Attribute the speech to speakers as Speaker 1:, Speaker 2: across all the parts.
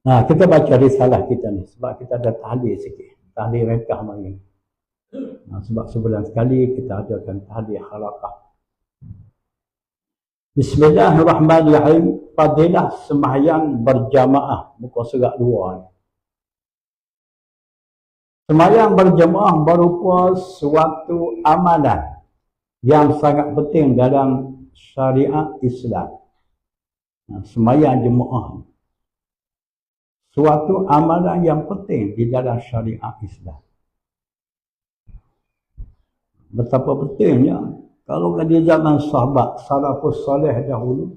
Speaker 1: Nah, kita baca risalah kita ni sebab kita ada tahlil sikit. Tahlil rekah mari. Nah, sebab sebulan sekali kita adakan tahlil halaqah. Bismillahirrahmanirrahim. Fadilah sembahyang berjamaah muka surat dua ni. Sembahyang berjamaah berupa suatu amalan yang sangat penting dalam syariat Islam. Nah, sembahyang jemaah suatu amalan yang penting di dalam syariat Islam. Betapa pentingnya kalau di zaman sahabat salafus soleh dahulu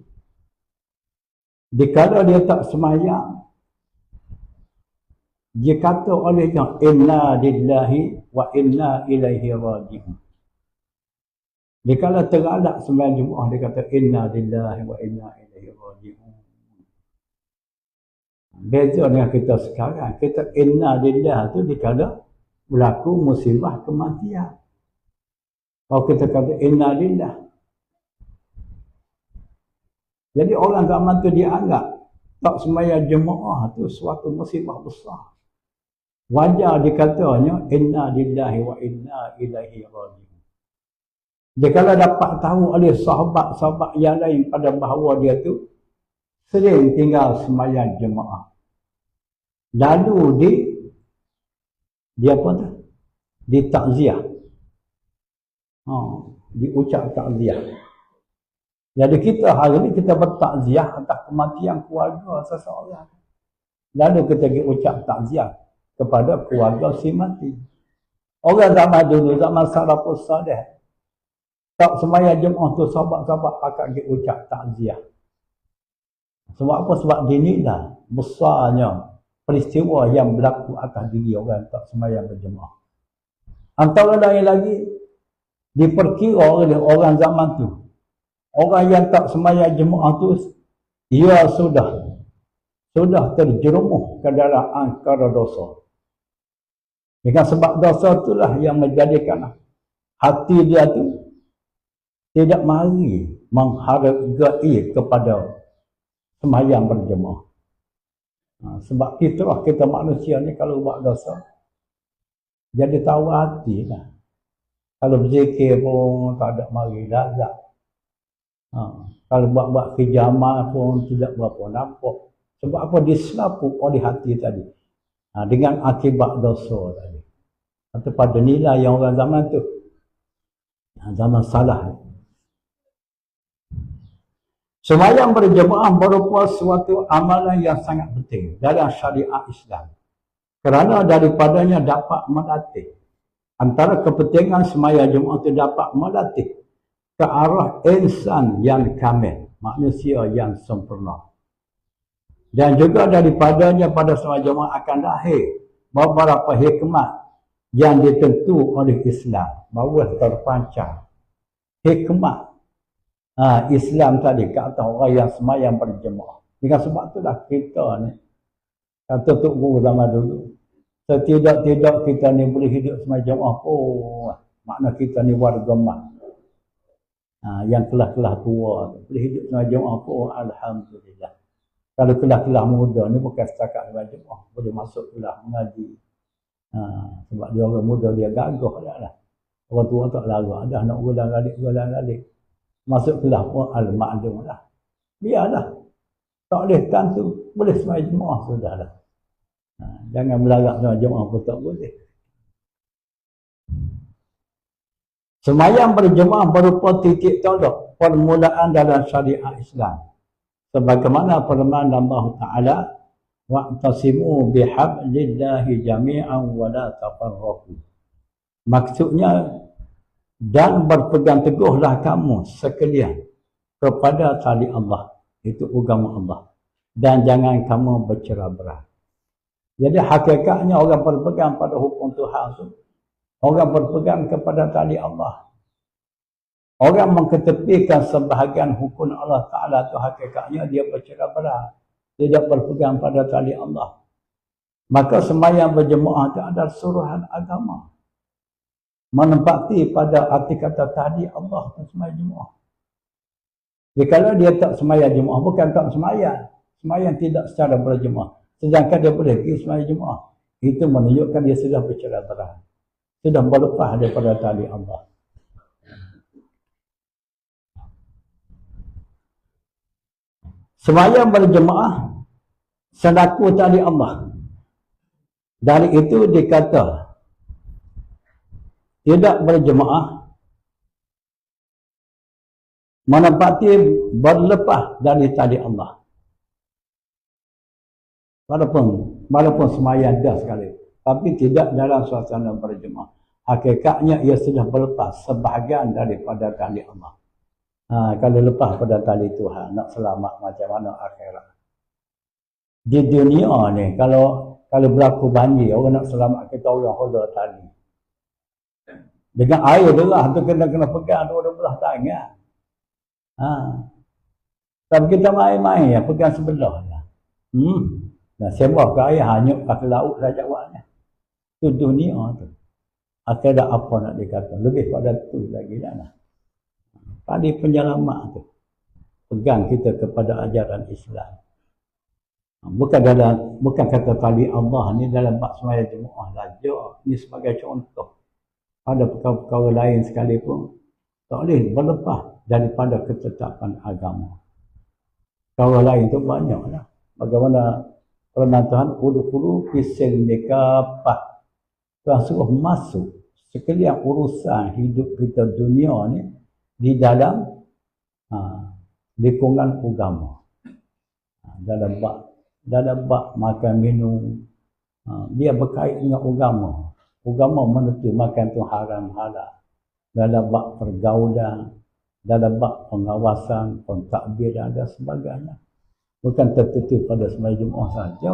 Speaker 1: dikala dia tak semayang dia kata olehnya inna lillahi wa inna ilaihi raji'un dikala teralak sembahyang Jumaat dia kata inna lillahi wa inna ilaihi raji'un Beza dengan kita sekarang. Kita inna lillah tu dikala berlaku musibah kematian. Kalau kita kata inna lillah. Jadi orang zaman tu dianggap tak semaya jemaah tu suatu musibah besar. Wajar dikatanya inna lillahi wa inna ilaihi raji'un. Dia kalau dapat tahu oleh sahabat-sahabat yang lain pada bahawa dia tu sering tinggal semayang jemaah. Lalu di dia apa tu? Di takziah. Ha, diucap takziah. Jadi kita hari ni kita bertakziah atas kematian keluarga seseorang. Lalu kita pergi ucap takziah kepada keluarga si mati. Orang zaman dulu, zaman salafus salih. Tak semaya jemaah tu sahabat-sahabat akan pergi ucap takziah. Sebab apa? Sebab dinilah besarnya peristiwa yang berlaku atas diri orang tak semayang berjemaah. Antara lain lagi, diperkira oleh orang zaman tu. Orang yang tak semayang jemaah tu, ia sudah sudah terjerumus ke dalam angkara dosa. Dengan sebab dosa itulah yang menjadikan hati dia tu tidak mari menghargai kepada semayang berjemaah. Ha, sebab fitrah kita manusia ni kalau buat dosa, jadi tahu hati lah. Kalau berzikir pun tak ada mari lazat. Ha, kalau buat-buat kejaman pun tidak berapa nampak. Sebab apa diselapu oleh hati tadi. Ha, dengan akibat dosa tadi. Atau pada nilai yang orang zaman tu. Ha, zaman salah. Semayang berjemaah merupakan suatu amalan yang sangat penting dalam syariat Islam. Kerana daripadanya dapat melatih. Antara kepentingan semayang jemaah itu dapat melatih ke arah insan yang kamil. Manusia yang sempurna. Dan juga daripadanya pada semayang jemaah akan lahir beberapa hikmat yang ditentu oleh Islam. Bahawa terpancar. Hikmat ha, Islam tadi ke atas orang yang semayang berjemaah. Dengan sebab itulah kita ni kata Tok Guru zaman dulu setidak-tidak kita ni boleh hidup semayang jemaah oh makna kita ni warga mak ha, yang kelah-kelah tua boleh hidup semayang jemaah oh Alhamdulillah. Kalau kelah-kelah muda ni bukan setakat semayang jemaah boleh masuk kelah mengaji. Ha, sebab dia orang muda dia gagah lah. Orang tua tak larang ada anak ulang-alik-ulang-alik masuk kelas pun al-ma'lum lah. Biarlah. Tak boleh tentu. Boleh semai jemaah sudah lah. Ha, jangan melarang semai jemaah pun tak boleh. Semayang berjemaah berupa titik tolak permulaan dalam syariat Islam. Sebagaimana firman Allah Ta'ala wa'tasimu bihablillahi jami'an wa la tafarraqu. Maksudnya dan berpegang teguhlah kamu sekalian kepada tali Allah itu agama Allah. Dan jangan kamu bercerah berat. Jadi hakikatnya orang berpegang pada hukum Tuhan itu orang berpegang kepada tali Allah. Orang mengketepikan sebahagian hukum Allah Ta'ala itu hakikatnya dia bercerah berat. Tidak berpegang pada tali Allah. Maka semayang berjemaah itu adalah suruhan agama menempati pada arti kata tadi Allah dan semaya jemaah. Jadi kalau dia tak semaya jemaah, bukan tak semaya. Semaya tidak secara berjemaah. Sedangkan dia boleh pergi semayang Jumaat. Itu menunjukkan dia sudah bercerai berai. Sudah berlepas daripada tali Allah. Semayang berjemaah selaku tali Allah. Dari itu dikata tidak berjemaah menempati berlepas dari tali Allah. Walaupun walaupun semayang dah sekali. Tapi tidak dalam suasana berjemaah. Hakikatnya ia sudah berlepas sebahagian daripada tali Allah. Ha, kalau lepas pada tali Tuhan, nak selamat macam mana akhirat. Di dunia ni, kalau kalau berlaku banjir, orang nak selamat kita orang hola tali. Dengan air derah tu kena-kena pegang dua-dua belah tangan. Ha. Tapi kita main-main ya, pegang sebelah ya. Hmm. Nah, sembah ke air hanyut ke laut saja awaknya. Tu dunia tu. Akhirnya apa nak dikata? Lebih pada tu lagi dah lah. Tali penyelamat tu. Pegang kita kepada ajaran Islam. Bukan dalam bukan kata tali Allah ni dalam bab semaya jemaah saja. Ini sebagai contoh. Pada perkara-perkara lain sekalipun tak boleh berlepas daripada ketetapan agama. Perkara lain tu banyaklah. Bagaimana firman Tuhan ulu-ulu pising nikapah. Tuhan suruh masuk sekalian urusan hidup kita dunia ni di dalam ha, lingkungan agama. Ha, dalam bak dalam bak makan minum ha, dia berkait dengan agama. Agama menentu makan tu haram halal. Dalam bak pergaulan, dalam bak pengawasan, pentadbiran dan sebagainya. Bukan tertutup pada semai Jumaat saja.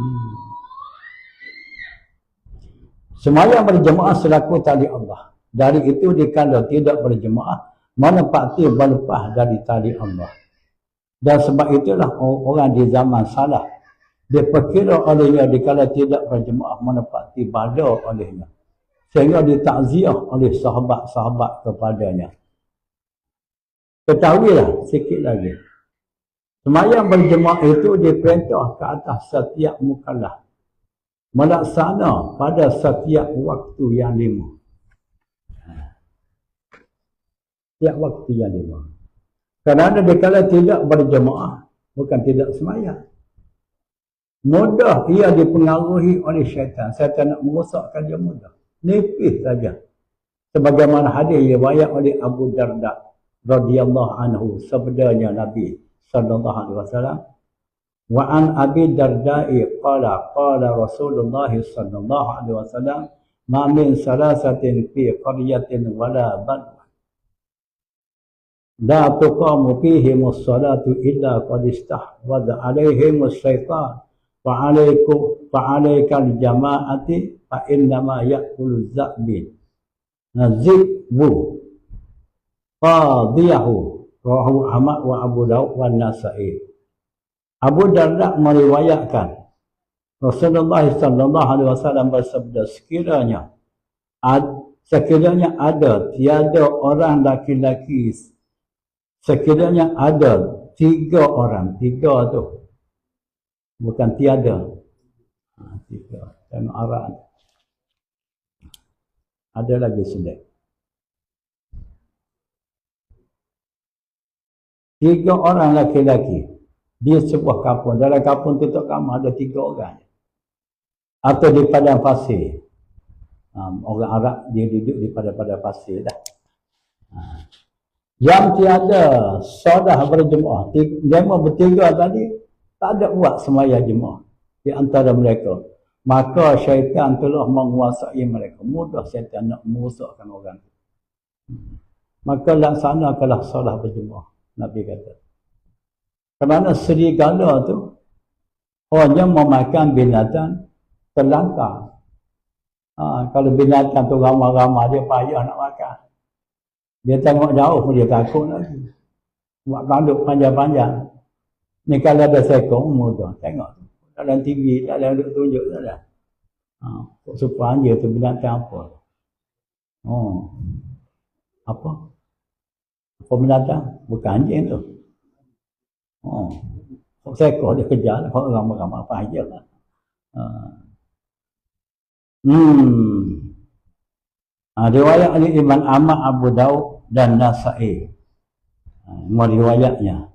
Speaker 1: Hmm. Semayang berjemaah selaku tali Allah. Dari itu dikala tidak berjemaah menepati berlepas dari tali Allah. Dan sebab itulah orang di zaman salah dia perkira olehnya dikala tidak berjemaah menepati pada olehnya. Sehingga ditakziah oleh sahabat-sahabat kepadanya. Ketahuilah sikit lagi. Semayang berjemaah itu diperintah ke atas setiap mukallaf. Melaksana pada setiap waktu yang lima. setiap waktu yang lima. Kerana dia kalau tidak berjemaah, bukan tidak semayang mudah ia dipengaruhi oleh syaitan. Syaitan nak merosakkan dia mudah. Nipis saja. Sebagaimana hadis riwayat oleh Abu Darda radhiyallahu anhu sebenarnya Nabi sallallahu alaihi wasallam wa an Abi Darda'i qala qala Rasulullah sallallahu alaihi wasallam ma min salasatin fi qaryatin wala bad la tuqamu fihi musallatu illa qad istahwadha alaihim syaitan fa'alaikum fa'alaikal jama'ati fa inna ma zabi nazibu fadhiyahu rahu amak wa abu daud wa nasai. Abu darda meriwayatkan. Rasulullah sallallahu alaihi wasallam bersabda sekiranya ad, sekiranya ada tiada orang laki-laki sekiranya ada tiga orang tiga tu Bukan tiada. Ha, tiga. Dan arah ada. lagi sedek. Tiga orang laki-laki. Dia sebuah kampung. Dalam kampung tu tak kamu ada tiga orang. Atau di padang pasir. Um, orang Arab dia duduk di padang-padang pasir dah. Ha yang tiada sodah berjemaah jemaah bertiga tadi tak ada buat semaya jemaah di antara mereka. Maka syaitan telah menguasai mereka. Mudah syaitan nak merosakkan orang. Maka laksanakanlah sodah berjemaah Nabi kata. Kerana serigala tu hanya memakan binatang terlantar ha, kalau binatang tu ramah-ramah dia payah nak makan. Dia tengok jauh pun dia takut lagi. Buat tanduk panjang-panjang. Ni kalau ada sekong mudah. Tengok. Dalam TV tak ada duduk tunjuk tak ada. Ha, supaya dia tu binatang apa. Oh. Apa? Apa binatang? Bukan anjing tu. Oh. seekor dia kejar kalau orang ramai apa aja lah. Ha. Hmm. Ha, riwayat Ali Iman Ahmad Abu Daud dan Nasai. Ha, riwayatnya.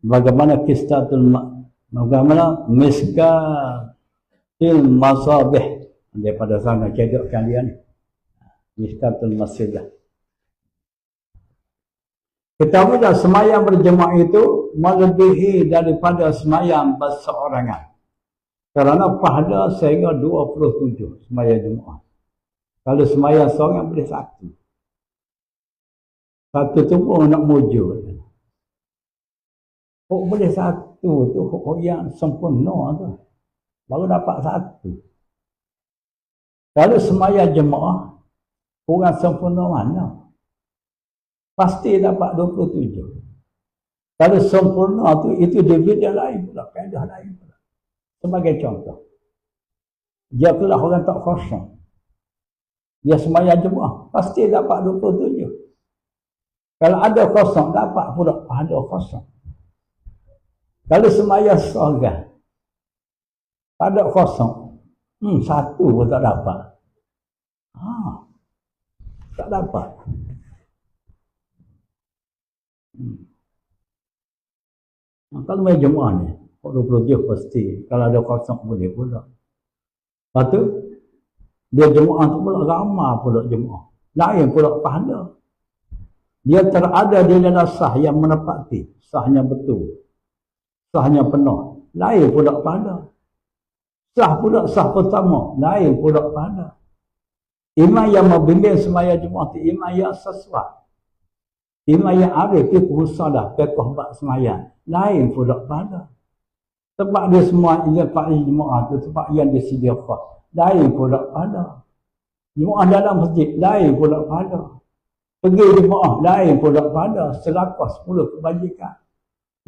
Speaker 1: Bagaimana kistatul bagaimana miska il masabih daripada sana cedok kalian miskatul masjidah. Ketahuilah semayang berjemaah itu melebihi daripada semayang berseorangan. Kerana pahala sehingga 27 semaya Jumaat. Kalau semaya seorang boleh satu. Satu tu pun nak mujur. Oh boleh satu tu oh, yang sempurna tu. Baru dapat satu. Kalau semaya jemaah, kurang sempurna mana? Pasti dapat 27. Kalau sempurna tu, itu dividen lain pula, kaedah lain pula. Sebagai contoh. Dia telah orang tak kosong. Dia semayang jemaah. Pasti dapat 27. Kalau ada kosong, dapat pula ada kosong. Kalau semayang seorang. Ada kosong. Hmm, satu pun tak dapat. Ha, tak dapat. Hmm. Kalau main jemaah ni, 20 pasti. Kalau ada kosong boleh pula. Lepas tu, dia jemaah tu pula ramah pula jemaah. Lain pula pahala. Dia terada di dalam sah yang menepati. Sahnya betul. Sahnya penuh. Lain pula pahala. Sah pula sah pertama. Lain pula pahala. Imam yang membimbing semaya jemaah tu imam yang sesuai. Imam yang arif dia berusaha pekoh bak semaya. Lain pula pahala. Sebab dia semua dia pak jemaah tu sebab yang dia sedia fah. Lain pula pada. Jemaah dalam masjid lain pula pada. Pergi jemaah lain pula pada selakah 10 kebajikan.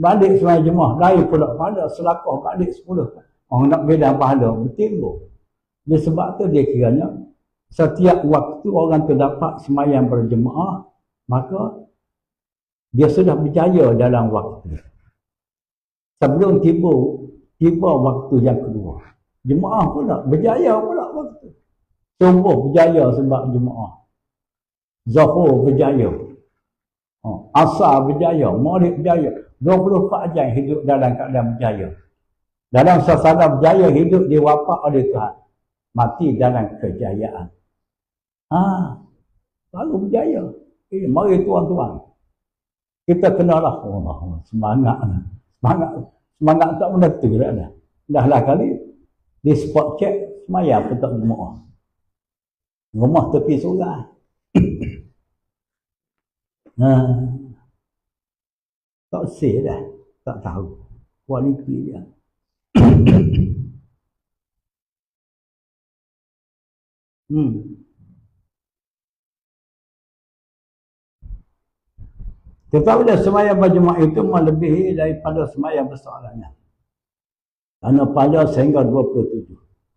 Speaker 1: Balik semua jemaah lain pula pada selakah balik 10. Orang nak beda pahala bertimbul. Dia sebab tu dia kiranya setiap waktu orang tu dapat semayang berjemaah maka dia sudah berjaya dalam waktu. Sebelum tiba tiba waktu yang kedua. Jemaah pula berjaya pula waktu. Subuh berjaya sebab jemaah zuhur berjaya oh, asar berjaya maghrib berjaya 24 jam hidup dalam keadaan berjaya dalam suasana berjaya hidup di wafat oleh Tuhan mati dalam kejayaan ha lalu berjaya eh, mari tuan-tuan kita kenalah Allah semangat Semangat semangat tak menentu dah dah. Dah lah kali di spot check semaya pun tak jemaah. Rumah tepi sungai. Nah. Tak sih dah. Tak tahu. Kualiti dia. hmm. Tetapi dia semayang berjemaah itu melebihi daripada semayang bersoalannya. Kerana pada sehingga 27.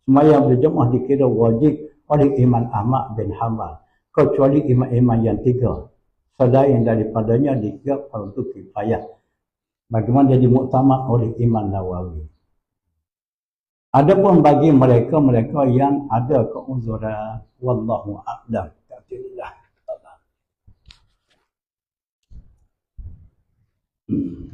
Speaker 1: Semayang berjemaah dikira wajib oleh Imam Ahmad bin Hanbal. Kecuali imam-imam yang tiga. Selain daripadanya dikira fardu kifayah. Bagaimana jadi muktamad oleh Imam Nawawi. Adapun bagi mereka-mereka yang ada keuzuran wallahu a'lam. Alhamdulillah. Uh,